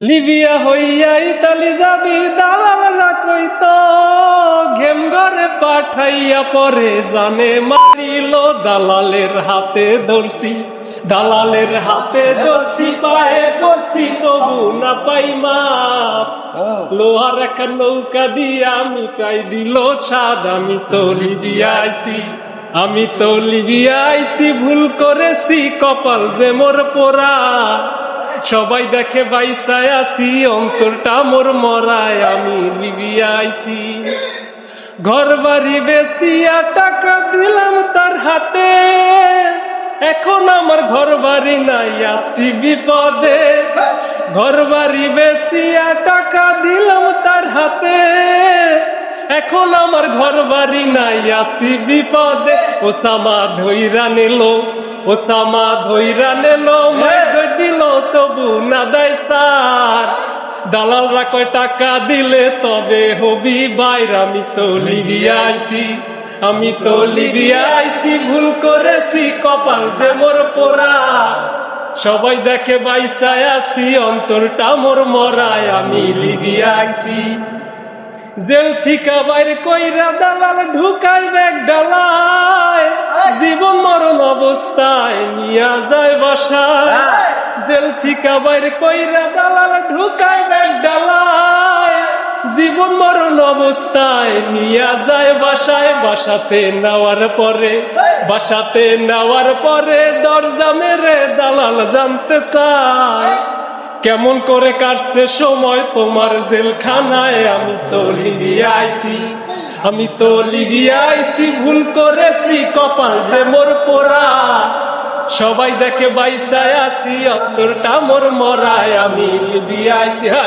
Libya হইয়া Italy যাবি দালালরা কইত ঘেম ঘরে পাঠাইয়া পরে জানে মারিল দালালের হাতে ধরছি দালালের হাতে ধরছি পায়ে করছি তবু না পাই মা লোহার একটা নৌকা দিয়া মিটাই দিল ছাদ আমি তো লিবিয়া আইছি আমি তো লিবিয়া আইছি ভুল করেছি কপাল যে মোর পোড়া। সবাই দেখে বাইসায় আছি অন্তরটা মোর মরায়, আমি লিবিয়া আইছি। ঘর বাড়ি বেশিয়া টাকা দিলাম তার হাতে। এখন আমার ঘর বাড়ি নাই, আসি বিপদে। ঘর বাড়ি বেশিয়া টাকা দিলাম তার হাতে। এখন আমার ঘর বাড়ি নাই, আসি বিপদে। ও সামা ধইরা নিল ও সামা ধইরা নিল মাইর দিল তবু না দেয় সার। দালালরা কয় টাকা দিলে তবে হবি বাইর। আমি তো লিবিয়া আইছি আমি তো লিবিয়া আইছি। ভুল করেছি কপাল যে মোর পোড়া। সবাই দেখে বাইসায় আছি অন্তরটা মোর মরায়। আমি লিবিয়া আইছি। জেল থিকা বাইর কইরা দালাল ঢুকাই ব্যাগ ডালায় জীবন মরণ অবস্থায় নিয়া যায় বাসায়। জেল থিকা বাইর কইরা দালাল ঢুকাই ব্যাগ ডালায়। জীবন মরণ অবস্থায় নিয়া যায় বাসায়, বাসাতে নেওয়ার পরে, বাসাতে নেওয়ার পরে দরজা মেরে দালাল জানতে চায়। কেমন করে কাটছে সময় তোমার জেলখানায়? আমি তো লিবিয়া আইছি, আমি তো লিবিয়া আইছি, ভুল করেছি, কপাল যে মোর পোড়া সবাই দেখে বাইসায় আসি অন্তরটা মোর মরায় আমি দিয়ে আইছি হ্যাঁ